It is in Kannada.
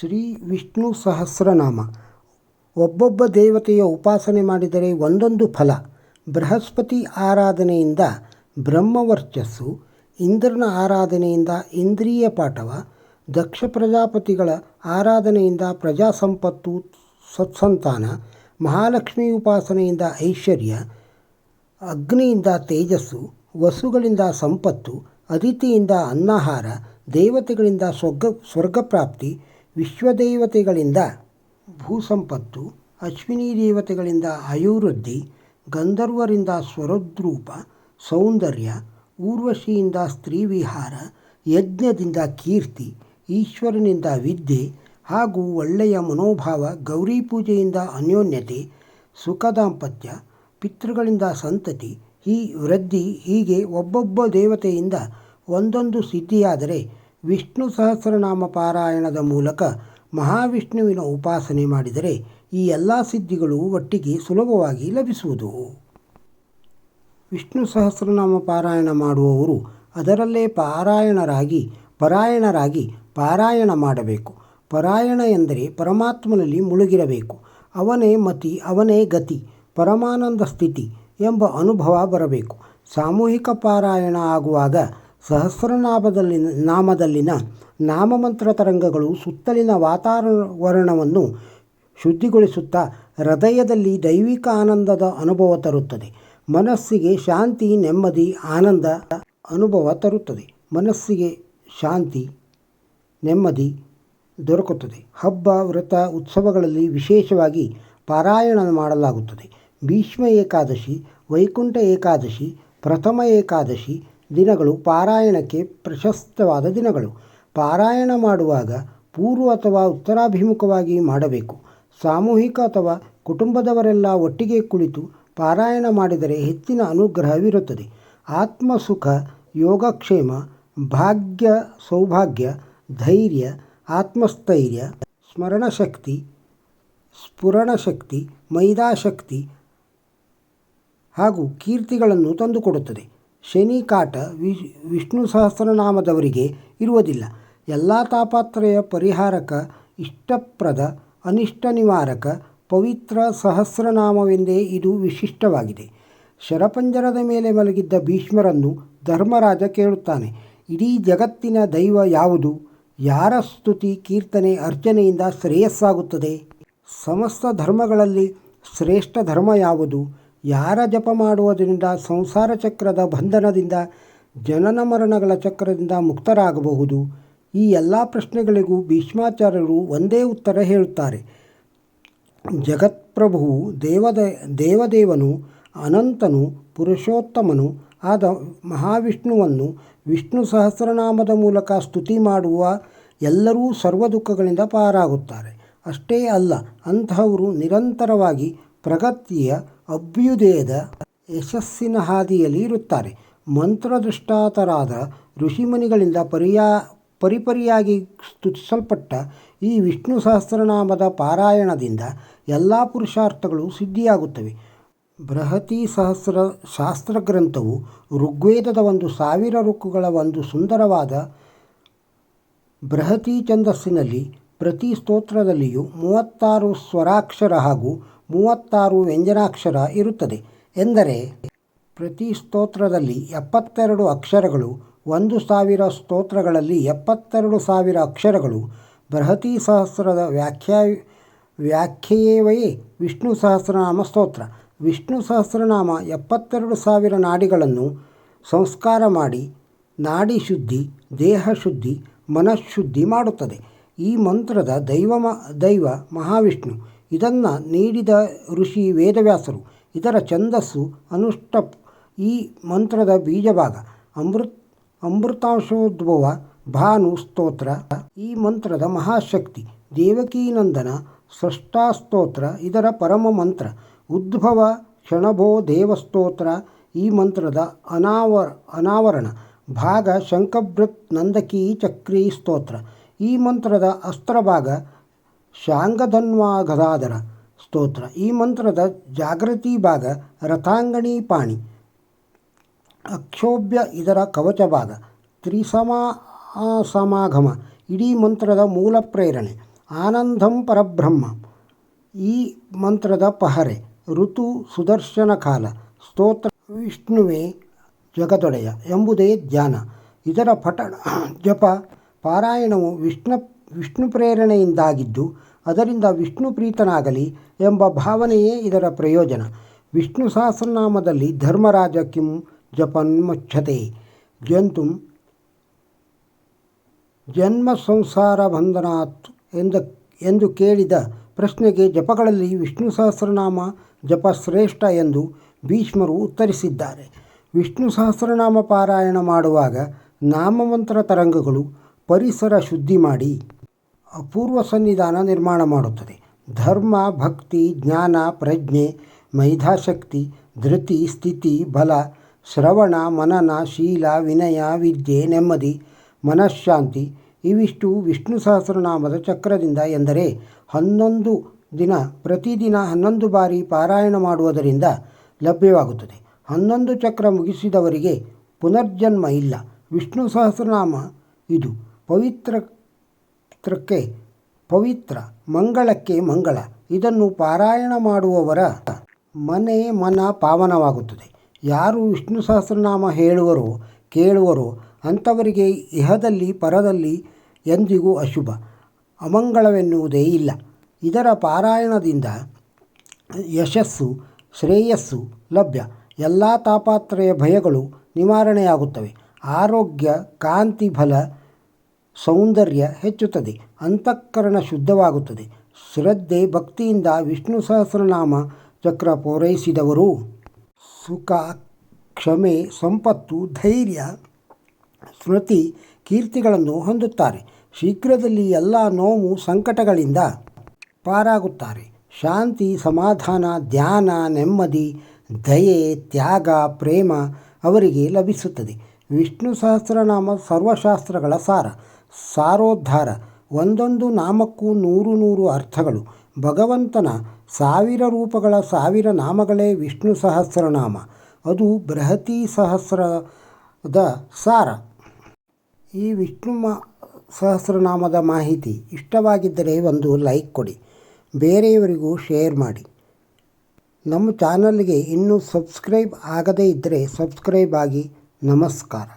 ಶ್ರೀ ವಿಷ್ಣು ಸಹಸ್ರನಾಮ. ಒಬ್ಬೊಬ್ಬ ದೇವತೆಯ ಉಪಾಸನೆ ಮಾಡಿದರೆ ಒಂದೊಂದು ಫಲ. ಬೃಹಸ್ಪತಿ ಆರಾಧನೆಯಿಂದ ಬ್ರಹ್ಮವರ್ಚಸ್ಸು, ಇಂದ್ರನ ಆರಾಧನೆಯಿಂದ ಇಂದ್ರಿಯ ಪಾಠವ, ದಕ್ಷ ಪ್ರಜಾಪತಿಗಳ ಆರಾಧನೆಯಿಂದ ಪ್ರಜಾ ಸಂಪತ್ತು ಸತ್ಸಂತಾನ, ಮಹಾಲಕ್ಷ್ಮಿ ಉಪಾಸನೆಯಿಂದ ಐಶ್ವರ್ಯ, ಅಗ್ನಿಯಿಂದ ತೇಜಸ್ಸು ವಸುಗಳಿಂದ ಸಂಪತ್ತು, ಅದಿತಿಯಿಂದ ಅನ್ನಹಾರ, ದೇವತೆಗಳಿಂದ ಸ್ವರ್ಗ, ಸ್ವರ್ಗಪ್ರಾಪ್ತಿ ವಿಶ್ವದೇವತೆಗಳಿಂದ ಭೂಸಂಪತ್ತು, ಅಶ್ವಿನಿ ದೇವತೆಗಳಿಂದ ಆಯುರ್ವೃದ್ಧಿ ಗಂಧರ್ವರಿಂದ ಸ್ವರದ್ರೂಪ, ಸೌಂದರ್ಯ, ಊರ್ವಶಿಯಿಂದ ಸ್ತ್ರೀವಿಹಾರ, ಯಜ್ಞದಿಂದ ಕೀರ್ತಿ, ಈಶ್ವರನಿಂದ ವಿದ್ಯೆ ಹಾಗೂ ಒಳ್ಳೆಯ ಮನೋಭಾವ, ಗೌರಿ ಪೂಜೆಯಿಂದ ಅನ್ಯೋನ್ಯತೆ ಸುಖ ದಾಂಪತ್ಯ ಪಿತೃಗಳಿಂದ ಸಂತತಿ, ಈ ವೃದ್ಧಿ ಹೀಗೆ ಒಬ್ಬೊಬ್ಬ ದೇವತೆಯಿಂದ ಒಂದೊಂದು ಸಿದ್ಧಿಯಾದರೆ ವಿಷ್ಣು ಸಹಸ್ರನಾಮ ಪಾರಾಯಣದ ಮೂಲಕ ಮಹಾವಿಷ್ಣುವಿನ ಉಪಾಸನೆ ಮಾಡಿದರೆ ಈ ಎಲ್ಲ ಸಿದ್ಧಿಗಳು ಒಟ್ಟಿಗೆ ಸುಲಭವಾಗಿ ಲಭಿಸುವುದು. ವಿಷ್ಣು ಸಹಸ್ರನಾಮ ಪಾರಾಯಣ ಮಾಡುವವರು ಅದರಲ್ಲೇ ಪಾರಾಯಣರಾಗಿ, ಪರಾಯಣರಾಗಿ ಪಾರಾಯಣ ಮಾಡಬೇಕು. ಪರಾಯಣ ಎಂದರೆ ಪರಮಾತ್ಮನಲ್ಲಿ ಮುಳುಗಿರಬೇಕು. ಅವನೇ ಮತಿ, ಅವನೇ ಗತಿ, ಪರಮಾನಂದ ಸ್ಥಿತಿ ಎಂಬ ಅನುಭವ ಬರಬೇಕು. ಸಾಮೂಹಿಕ ಪಾರಾಯಣ ಆಗುವಾಗ ಸಹಸ್ರನಾಮದಲ್ಲಿ ನಾಮದಲ್ಲಿನ ನಾಮಮಂತ್ರ ತರಂಗಗಳು ಸುತ್ತಲಿನ ವಾತಾವರಣವನ್ನು ಶುದ್ಧಿಗೊಳಿಸುತ್ತಾ ಹೃದಯದಲ್ಲಿ ದೈವಿಕ ಆನಂದದ ಅನುಭವ ತರುತ್ತದೆ. ಮನಸ್ಸಿಗೆ ಶಾಂತಿ, ನೆಮ್ಮದಿ, ಆನಂದ ಅನುಭವ ತರುತ್ತದೆ. ಮನಸ್ಸಿಗೆ ಶಾಂತಿ, ನೆಮ್ಮದಿ ದೊರಕುತ್ತದೆ. ಹಬ್ಬ, ವ್ರತ, ಉತ್ಸವಗಳಲ್ಲಿ ವಿಶೇಷವಾಗಿ ಪಾರಾಯಣ ಮಾಡಲಾಗುತ್ತದೆ. ಭೀಷ್ಮ ಏಕಾದಶಿ, ವೈಕುಂಠ ಏಕಾದಶಿ, ಪ್ರಥಮ ಏಕಾದಶಿ ದಿನಗಳು ಪಾರಾಯಣಕ್ಕೆ ಪ್ರಶಸ್ತವಾದ ದಿನಗಳು. ಪಾರಾಯಣ ಮಾಡುವಾಗ ಪೂರ್ವ ಅಥವಾ ಉತ್ತರಾಭಿಮುಖವಾಗಿ ಮಾಡಬೇಕು. ಸಾಮೂಹಿಕ ಅಥವಾ ಕುಟುಂಬದವರೆಲ್ಲ ಒಟ್ಟಿಗೆ ಕುಳಿತು ಪಾರಾಯಣ ಮಾಡಿದರೆ ಹೆಚ್ಚಿನ ಅನುಗ್ರಹವಿರುತ್ತದೆ. ಆತ್ಮಸುಖ, ಯೋಗಕ್ಷೇಮ, ಭಾಗ್ಯ, ಸೌಭಾಗ್ಯ, ಧೈರ್ಯ, ಆತ್ಮಸ್ಥೈರ್ಯ, ಸ್ಮರಣಶಕ್ತಿ, ಸ್ಫುರಣಶಕ್ತಿ, ಮೈದಾಶಕ್ತಿ ಹಾಗೂ ಕೀರ್ತಿಗಳನ್ನು ತಂದುಕೊಡುತ್ತದೆ. ಶನಿ ಕಾಟ ವಿಷ್ಣು ಸಹಸ್ರನಾಮದವರಿಗೆ ಇರುವುದಿಲ್ಲ. ಎಲ್ಲ ತಾಪತ್ರಯ ಪರಿಹಾರಕ, ಇಷ್ಟಪ್ರದ, ಅನಿಷ್ಟ ನಿವಾರಕ, ಪವಿತ್ರ ಸಹಸ್ರನಾಮವೆಂದೇ ಇದು ವಿಶಿಷ್ಟವಾಗಿದೆ. ಶರಪಂಜರದ ಮೇಲೆ ಮಲಗಿದ್ದ ಭೀಷ್ಮರನ್ನು ಧರ್ಮರಾಜ ಕೇಳುತ್ತಾನೆ. ಇಡೀ ಜಗತ್ತಿನ ದೈವ ಯಾವುದು? ಯಾರ ಸ್ತುತಿ, ಕೀರ್ತನೆ, ಅರ್ಚನೆಯಿಂದ ಶ್ರೇಯಸ್ಸಾಗುತ್ತದೆ? ಸಮಸ್ತ ಧರ್ಮಗಳಲ್ಲಿ ಶ್ರೇಷ್ಠ ಧರ್ಮ ಯಾವುದು? ಯಾರ ಜಪ ಮಾಡುವುದರಿಂದ ಸಂಸಾರ ಚಕ್ರದ ಬಂಧನದಿಂದ, ಜನನ ಮರಣಗಳ ಚಕ್ರದಿಂದ ಮುಕ್ತರಾಗಬಹುದು? ಈ ಎಲ್ಲ ಪ್ರಶ್ನೆಗಳಿಗೂ ಭೀಷ್ಮಾಚಾರ್ಯರು ಒಂದೇ ಉತ್ತರ ಹೇಳುತ್ತಾರೆ. ಜಗತ್ಪ್ರಭುವು ದೇವದ, ದೇವದೇವನು, ಅನಂತನು, ಪುರುಷೋತ್ತಮನು ಆದ ಮಹಾವಿಷ್ಣುವನ್ನು ವಿಷ್ಣು ಸಹಸ್ರನಾಮದ ಮೂಲಕ ಸ್ತುತಿ ಮಾಡುವ ಎಲ್ಲರೂ ಸರ್ವ ದುಃಖಗಳಿಂದ ಪಾರಾಗುತ್ತಾರೆ. ಅಷ್ಟೇ ಅಲ್ಲ ಅಂತಹವರು ನಿರಂತರವಾಗಿ ಪ್ರಗತಿಯ ಅಭ್ಯುದಯದ ಯಶಸ್ಸಿನ ಹಾದಿಯಲ್ಲಿ ಇರುತ್ತಾರೆ. ಮಂತ್ರದೃಷ್ಟಾತರಾದ ಋಷಿಮುನಿಗಳಿಂದ ಪರ್ಯಾ, ಪರಿಪರಿಯಾಗಿ ಸ್ತುತಿಸಲ್ಪಟ್ಟ ಈ ವಿಷ್ಣು ಸಹಸ್ರನಾಮದ ಪಾರಾಯಣದಿಂದ ಎಲ್ಲ ಪುರುಷಾರ್ಥಗಳು ಸಿದ್ಧಿಯಾಗುತ್ತವೆ. ಬೃಹತಿ ಸಹಸ್ರ ಶಾಸ್ತ್ರ ಗ್ರಂಥವು ಋಗ್ವೇದದ ಒಂದು ಸಾವಿರ ಋಕ್ಕುಗಳ ಒಂದು ಸುಂದರವಾದ ಬೃಹತಿ ಛಂದಸ್ಸಿನಲ್ಲಿ ಪ್ರತಿ ಸ್ತೋತ್ರದಲ್ಲಿಯೂ ಮೂವತ್ತಾರು ಸ್ವರಾಕ್ಷರ ಹಾಗೂ ಮೂವತ್ತಾರು ವ್ಯಂಜನಾಕ್ಷರ ಇರುತ್ತದೆ. ಎಂದರೆ, ಪ್ರತಿ ಸ್ತೋತ್ರದಲ್ಲಿ ಎಪ್ಪತ್ತೆರಡು ಅಕ್ಷರಗಳು, ಒಂದು ಸಾವಿರ ಸ್ತೋತ್ರಗಳಲ್ಲಿ ಎಪ್ಪತ್ತೆರಡು ಸಾವಿರ ಅಕ್ಷರಗಳು, ಬೃಹತಿ ಸಹಸ್ರದ ವ್ಯಾಖ್ಯಾ, ವ್ಯಾಖ್ಯೆಯೇವೆಯೇ ವಿಷ್ಣು ಸಹಸ್ರನಾಮ ಸ್ತೋತ್ರ. ವಿಷ್ಣು ಸಹಸ್ರನಾಮ ಎಪ್ಪತ್ತೆರಡು ಸಾವಿರ ನಾಡಿಗಳನ್ನು ಸಂಸ್ಕಾರ ಮಾಡಿ, ನಾಡಿ ಶುದ್ಧಿ, ದೇಹ ಶುದ್ಧಿ, ಮನಃಶುದ್ಧಿ ಮಾಡುತ್ತದೆ. ಈ ಮಂತ್ರದ ದೈವ ಮ ದೈವ ಮಹಾವಿಷ್ಣು ಇದನ್ನು ನೀಡಿದ ಋಷಿ ವೇದವ್ಯಾಸರು, ಇದರ ಛಂದಸ್ಸು ಅನುಷ್ಟಪ್ ಈ ಮಂತ್ರದ ಬೀಜಭಾಗ. ಅಮೃತ್, ಅಮೃತಾಂಶೋದ್ಭವ, ಭಾನು, ಸ್ತೋತ್ರ, ಈ ಮಂತ್ರದ ಮಹಾಶಕ್ತಿ. ದೇವಕೀನಂದನ ಸೃಷ್ಟಾಸ್ತೋತ್ರ, ಇದರ ಪರಮ ಮಂತ್ರ. ಉದ್ಭವ, ಕ್ಷಣಭೋ, ದೇವಸ್ತೋತ್ರ, ಈ ಮಂತ್ರದ ಅನಾವರ, ಅನಾವರಣ. ಭಾಗ ಶಂಕಭೃತ್ ನಂದಕೀ, ಚಕ್ರಿ, ಸ್ತೋತ್ರ. ಈ ಮಂತ್ರದ ಅಸ್ತ್ರಭಾಗ ಶಾಂಗಧನ್ವಾ ಗದಾಧರ ಸ್ತೋತ್ರ. ಈ ಮಂತ್ರದ ಜಾಗೃತಿ ಭಾಗ ರಥಾಂಗಣಿ ಪಾಣಿ. ಅಕ್ಷೋಭ್ಯ ಇದರ ಕವಚ ಭಾಗ. ತ್ರಿಸಮಾಸಮಾಗಮ ಇಡೀ ಮಂತ್ರದ ಮೂಲ ಪ್ರೇರಣೆ. ಆನಂದಂ ಪರಬ್ರಹ್ಮ. ಈ ಮಂತ್ರದ ಪಹರೆ. ಋತು ಸುದರ್ಶನ ಕಾಲ. ಸ್ತೋತ್ರ. ವಿಷ್ಣುವೇ ಜಗದೊಡೆಯ ಎಂಬುದೇ ಧ್ಯಾನ ಇದರ ಪಠಣ, ಜಪ, ಪಾರಾಯಣವು ವಿಷ್ಣು ವಿಷ್ಣು ಪ್ರೇರಣೆಯಿಂದಾಗಿದ್ದು ಅದರಿಂದ ವಿಷ್ಣು ಪ್ರೀತನಾಗಲಿ ಎಂಬ ಭಾವನೆಯೇ ಇದರ ಪ್ರಯೋಜನ. ವಿಷ್ಣು ಸಹಸ್ರನಾಮದಲ್ಲಿ ಧರ್ಮರಾಜ ಕಿಂ ಜಪನ್ ಮುಚ್ಚತೆ ಜಂತು ಜನ್ಮ ಸಂಸಾರ ಬಂಧನಾತ್ ಎಂದ, ಎಂದು ಕೇಳಿದ ಪ್ರಶ್ನೆಗೆ ಜಪಗಳಲ್ಲಿ ವಿಷ್ಣು ಸಹಸ್ರನಾಮ ಜಪ ಶ್ರೇಷ್ಠ ಎಂದು ಭೀಷ್ಮರು ಉತ್ತರಿಸಿದ್ದಾರೆ. ವಿಷ್ಣು ಸಹಸ್ರನಾಮ ಪಾರಾಯಣ ಮಾಡುವಾಗ ನಾಮಮಂತ್ರ ತರಂಗಗಳು ಪರಿಸರ ಶುದ್ಧಿ ಮಾಡಿ. ಅಪೂರ್ವ ಸನ್ನಿಧಾನ ನಿರ್ಮಾಣ ಮಾಡುತ್ತದೆ. ಧರ್ಮ, ಭಕ್ತಿ, ಜ್ಞಾನ, ಪ್ರಜ್ಞೆ, ಮೈಧಾಶಕ್ತಿ, ಧೃತಿ, ಸ್ಥಿತಿ, ಬಲ, ಶ್ರವಣ, ಮನನ, ಶೀಲ, ವಿನಯ, ವಿದ್ಯೆ, ನೆಮ್ಮದಿ, ಮನಃಶಾಂತಿ ಇವಿಷ್ಟು ವಿಷ್ಣು ಸಹಸ್ರನಾಮದ ಚಕ್ರದಿಂದ ಎಂದರೆ ಹನ್ನೊಂದು ದಿನ, ಪ್ರತಿದಿನ ಹನ್ನೊಂದು ಬಾರಿ ಪಾರಾಯಣ ಮಾಡುವುದರಿಂದ ಲಭ್ಯವಾಗುತ್ತದೆ. ಹನ್ನೊಂದು ಚಕ್ರ ಮುಗಿಸಿದವರಿಗೆ ಪುನರ್ಜನ್ಮ ಇಲ್ಲ. ವಿಷ್ಣು ಸಹಸ್ರನಾಮ ಇದು ಪವಿತ್ರಕ್ಕೆ ಪವಿತ್ರ, ಮಂಗಳಕ್ಕೆ ಮಂಗಳ. ಇದನ್ನು ಪಾರಾಯಣ ಮಾಡುವವರ ಮನೆ ಮನ ಪಾವನವಾಗುತ್ತದೆ. ಯಾರು ವಿಷ್ಣು ಸಹಸ್ರನಾಮ ಹೇಳುವರೋ, ಕೇಳುವರೋ, ಅಂಥವರಿಗೆ ಇಹದಲ್ಲಿ, ಪರದಲ್ಲಿ ಎಂದಿಗೂ ಅಶುಭ, ಅಮಂಗಳವೆನ್ನುವುದೇ ಇಲ್ಲ. ಇದರ ಪಾರಾಯಣದಿಂದ ಯಶಸ್ಸು, ಶ್ರೇಯಸ್ಸು ಲಭ್ಯ. ಎಲ್ಲ ತಾಪಾತ್ರಯ ಭಯಗಳು ನಿವಾರಣೆಯಾಗುತ್ತವೆ. ಆರೋಗ್ಯ, ಕಾಂತಿ, ಬಲ ಸೌಂದರ್ಯ ಹೆಚ್ಚುತ್ತದೆ, ಅಂತಃಕರಣ ಶುದ್ಧವಾಗುತ್ತದೆ. ಶ್ರದ್ಧೆ ಭಕ್ತಿಯಿಂದ ವಿಷ್ಣು ಸಹಸ್ರನಾಮ ಚಕ್ರ ಪೂರೈಸಿದವರು. ಸುಖ, ಕ್ಷಮೆ, ಸಂಪತ್ತು, ಧೈರ್ಯ, ಸ್ಮೃತಿ ಕೀರ್ತಿಗಳನ್ನು ಹೊಂದುತ್ತಾರೆ. ಶೀಘ್ರದಲ್ಲಿ ಎಲ್ಲ ನೋವು ಸಂಕಟಗಳಿಂದ ಪಾರಾಗುತ್ತಾರೆ. ಶಾಂತಿ, ಸಮಾಧಾನ, ಧ್ಯಾನ, ನೆಮ್ಮದಿ, ದಯೆ, ತ್ಯಾಗ, ಪ್ರೇಮ ಅವರಿಗೆ ಲಭಿಸುತ್ತದೆ. ವಿಷ್ಣು ಸಹಸ್ರನಾಮ ಸರ್ವಶಾಸ್ತ್ರಗಳ ಸಾರ. ಸಾರೋದ್ಧಾರ. ಒಂದೊಂದು ನಾಮಕ್ಕೂ ನೂರು ನೂರು ಅರ್ಥಗಳು. ಭಗವಂತನ ಸಾವಿರ ರೂಪಗಳ ಸಾವಿರ ನಾಮಗಳೇ ವಿಷ್ಣು ಸಹಸ್ರನಾಮ. ಅದು ಬೃಹತಿ ಸಹಸ್ರದ ಸಾರ. ಈ ವಿಷ್ಣು ಮ ಸಹಸ್ರನಾಮದ ಮಾಹಿತಿ ಇಷ್ಟವಾಗಿದ್ದರೆ ಒಂದು ಲೈಕ್ ಕೊಡಿ. ಬೇರೆಯವರಿಗೂ ಶೇರ್ ಮಾಡಿ. ನಮ್ಮ ಚಾನಲ್ಗೆ ಇನ್ನೂ ಸಬ್ಸ್ಕ್ರೈಬ್ ಆಗದೇ ಇದ್ದರೆ ಸಬ್ಸ್ಕ್ರೈಬ್ ಆಗಿ. ನಮಸ್ಕಾರ.